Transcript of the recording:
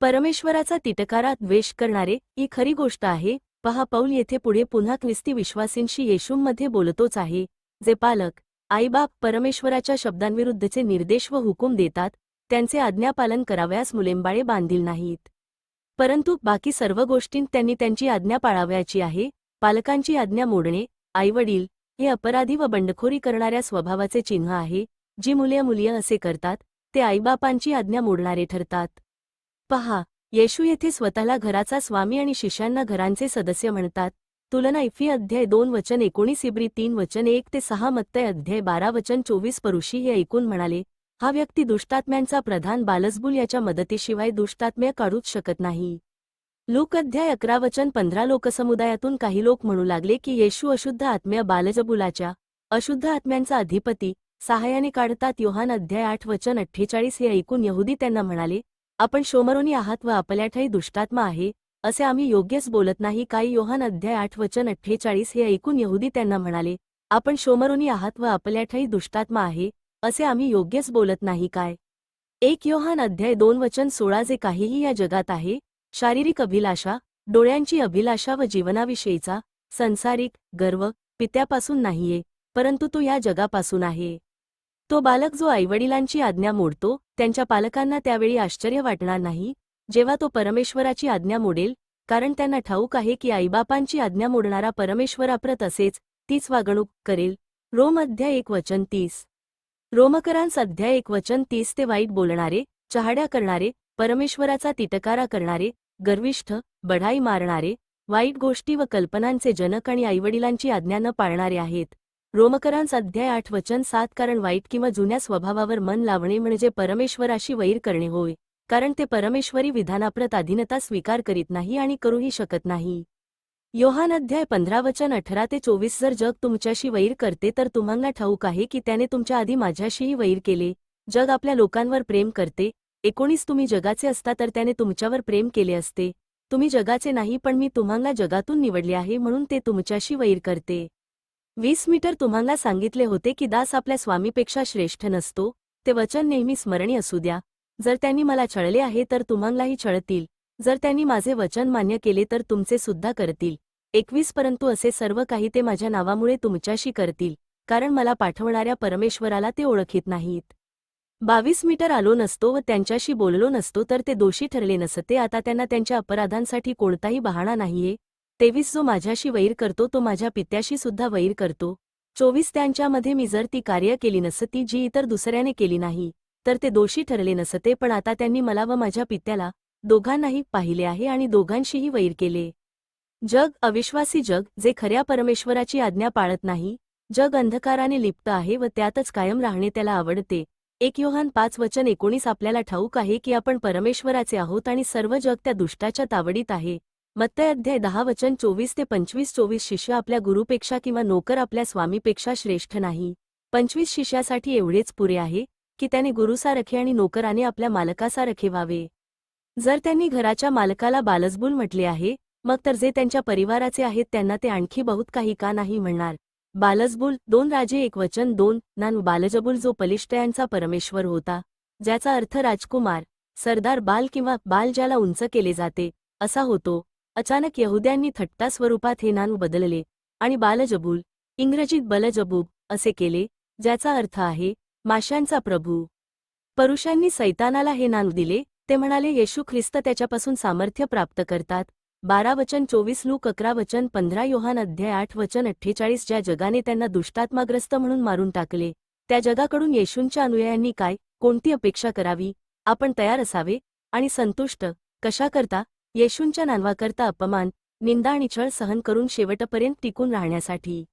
परमेश्वराचा तिटकारा द्वेष करणारे ही खरी गोष्ट आहे. पहा पौल येथे पुढे पुन्हा ख्रिस्ती विश्वासींशी येशूंमध्ये बोलतोच आहे जे पालक आईबाप परमेश्वराच्या शब्दांविरुद्धचे निर्देश व हुकूम देतात त्यांचे आज्ञापालन करावयास मुलेंबाळे बांधील नाहीत. परंतु बाकी सर्व गोष्टींत त्यांनी त्यांची आज्ञा पाळावयाची आहे पालकांची आज्ञा मोडणे आईवडील हे अपराधी व बंडखोरी करणाऱ्या स्वभावाचे चिन्ह आहे जी मुले मुलिया असे करतात ते आईबापांची आज्ञा मोडणारे ठरतात. पहा येशू येथे स्वतःला घराचा स्वामी आणि शिष्यांना घरांचे सदस्य म्हणतात. तुलना इफी अध्याय दोन वचन एकोणीस इब्री तीन वचन एक ते सहा मत्तय अध्याय बारा वचन चोवीस परुषी हे ऐकून म्हणाले हा व्यक्ती दुष्टात्म्यांचा प्रधान बालसबुल याच्या मदतीशिवाय दुष्टात्म्य काढूच शकत नाही. लोक अध्याय अकरा वचन पंधरा लोकसमुदायातून काही लोक म्हणू लागले की येशू अशुद्ध आत्म्या बालजबुलाच्या अशुद्ध आत्म्यांचा अधिपती सहाय्याने काढतात. योहान अध्याय आठ वचन अठ्ठेचाळीस हे ऐकून यहुदी त्यांना म्हणाले आपण शोमरोनी आहात व आपल्याठाई दुष्टात्मा आहे असे आम्ही योग्यच बोलत नाही काही योहान अध्याय आठ वचन अठ्ठेचाळीस हे ऐकून यहुदी त्यांना म्हणाले आपण शोमरोनी आहात व आपल्याठाई दुष्टात्मा आहे असे आम्ही योग्यच बोलत नाही काय? एक योहान अध्याय दोन वचन सोळा जे काहीही या जगात आहे शारीरिक अभिलाषा डोळ्यांची अभिलाषा व जीवनाविषयीचा संसारिक गर्व पित्यापासून नाहीये परंतु तो या जगापासून आहे. तो बालक जो आईवडिलांची आज्ञा मोडतो त्यांच्या पालकांना त्यावेळी आश्चर्य वाटणार नाही जेव्हा तो परमेश्वराची आज्ञा मोडेल कारण त्यांना ठाऊक आहे की आईबापांची आज्ञा मोडणारा परमेश्वराप्रत असेच तीच वागणूक करेल. रोम अध्याय एक वचन तीस. रोमकरांस अध्याय एक वचन तीस ते वाईट बोलणारे चहाड्या करणारे परमेश्वराचा तिटकारा करणारे गर्विष्ठ बढाई मारणारे वाईट गोष्टी व कल्पनांचे जनक आणि आईवडिलांची आज्ञा न पाळणारे आहेत. रोमकरांस अध्याय आठ वचन सात कारण वाईट किंवा जुन्या स्वभावावर मन लावणे म्हणजे परमेश्वराशी वैर करणे होय कारण ते परमेश्वरी विधानाप्रत अधीनता स्वीकार करीत नाही आणि करूही शकत नाही. योहान अध्याय पंधरा वचन अठरा ते चोवीस जर जग तुमच्याशी वैर करते तर तुम्हाला ठाऊक आहे की त्याने तुमच्या आधी माझ्याशीही वैर केले जग आपल्या लोकांवर प्रेम करते एकोणीस तुम्ही जगाचे असता तर त्याने तुमच्यावर प्रेम केले असते तुम्ही जगाचे नाही पण मी तुम्हाला जगातून निवडले आहे म्हणून ते तुमच्याशी वैर करते. वीस मीटर तुम्हाला सांगितले होते की दास आपल्या स्वामीपेक्षा श्रेष्ठ नसतो ते वचन नेहमी स्मरणी असू द्या. जर त्यांनी मला छळले आहे तर तुम्हालाही छळतील. जर त्यांनी माझे वचन मान्य केले तर तुमचे सुद्धा करतील. एकवीस परंतु असे सर्व काही ते माझ्या नावामुळे तुमच्याशी करतील कारण मला पाठवणाऱ्या परमेश्वराला ते ओळखीत नाहीत. बावीस मीटर आलो नसतो व त्यांच्याशी बोललो नसतो तर ते दोषी ठरले नसते आता त्यांना त्यांच्या अपराधांसाठी कोणताही बहाणा नाहीये. तेवीस जो माझ्याशी वैर करतो तो माझ्या पित्याशी सुद्धा वैर करतो. चोवीस त्यांच्यामध्ये मी जर ती कार्य केली नसती जी इतर दुसऱ्याने केली नाही तर ते दोषी ठरले नसते पण आता त्यांनी मला व माझ्या पित्याला दोघांनाही पाहिले आहे आणि दोघांशीही वैर केले. जग अविश्वासी जग जे खऱ्या परमेश्वराची आज्ञा पाळत नाही जग अंधकाराने लिप्त आहे व त्यातच कायम राहणे त्याला आवडते. एक योहान पाच वचन एकोणीस आपल्याला ठाऊक आहे की आपण परमेश्वराचे आहोत आणि सर्व जग त्या दुष्टाच्या तावडीत आहे. मत्तय अध्याय दहा वचन चोवीस ते पंचवीस चोवीस शिष्य आपल्या गुरुपेक्षा किंवा नोकर आपल्या स्वामीपेक्षा श्रेष्ठ नाही. पंचवीस शिष्यासाठी एवढेच पुरे आहे की त्याने गुरुसारखे आणि नोकराने आपल्या मालकासारखे व्हावे. जर त्यांनी घराच्या मालकाला बालसबुल म्हटले आहे मग तर जे त्यांच्या परिवाराचे आहेत त्यांना ते आणखी बहुत काही का नाही म्हणणार. बालसबुल दोन राजे एक वचन दोन नान बालजबुल जो पलिष्टयांचा परमेश्वर होता ज्याचा अर्थ राजकुमार सरदार बाल किंवा बाल ज्याला उंच केले जाते असा होतो. अचानक यहुद्यांनी थट्टा स्वरूपात हे नान बदलले आणि बालजबूल इंग्रजीत बलजबूब असे केले ज्याचा अर्थ आहे माशांचा प्रभू. परुषांनी सैतानाला हे नान दिले ते म्हणाले येशू ख्रिस्त त्याच्यापासून सामर्थ्य प्राप्त करतात. बारा वचन चोवीस लूक अकरा वचन पंधरा योहान अध्याय आठ वचन अठ्ठेचाळीस ज्या जगाने त्यांना दुष्टात्माग्रस्त म्हणून मारून टाकले त्या जगाकडून येशूंच्या अनुयायांनी काय कोणती अपेक्षा करावी आपण तयार असावे आणि संतुष्ट कशा करता येशूंच्या नानवाकरता अपमान निंदा आणि छळ सहन करून शेवटपर्यंत टिकून राहण्यासाठी.